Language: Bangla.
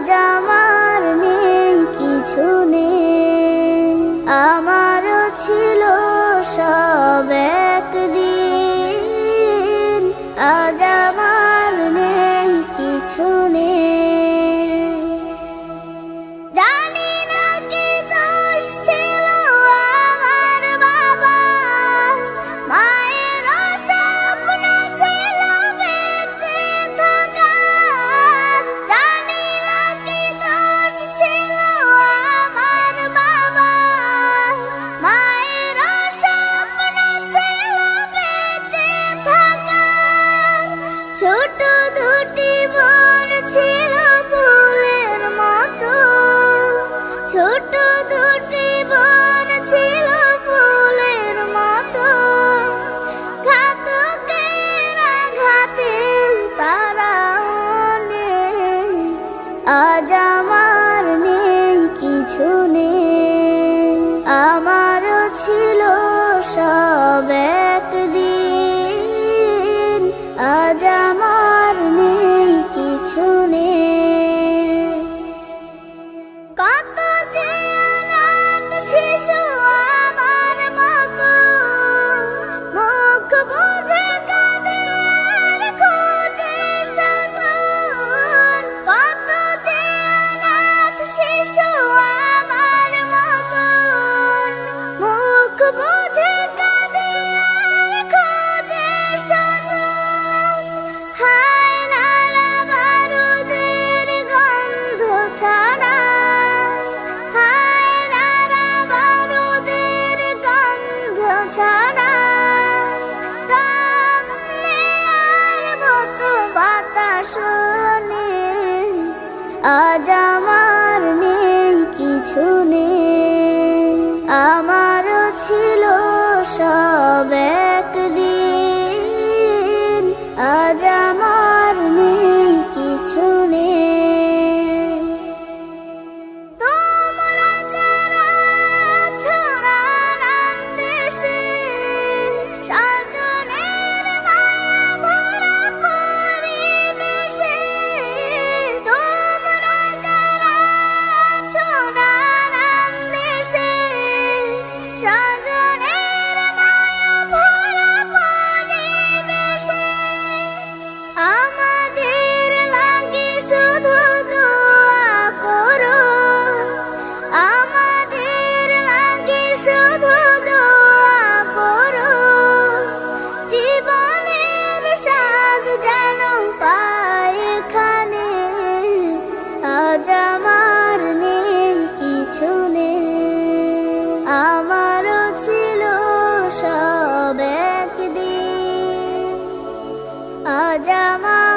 আজ নেই কিছু নেই। আমার ছিল সব একদিন। আজ আমার জামা আমার নেই কিছু নেই। আমারও ছিল সব একদিন। আজ আমার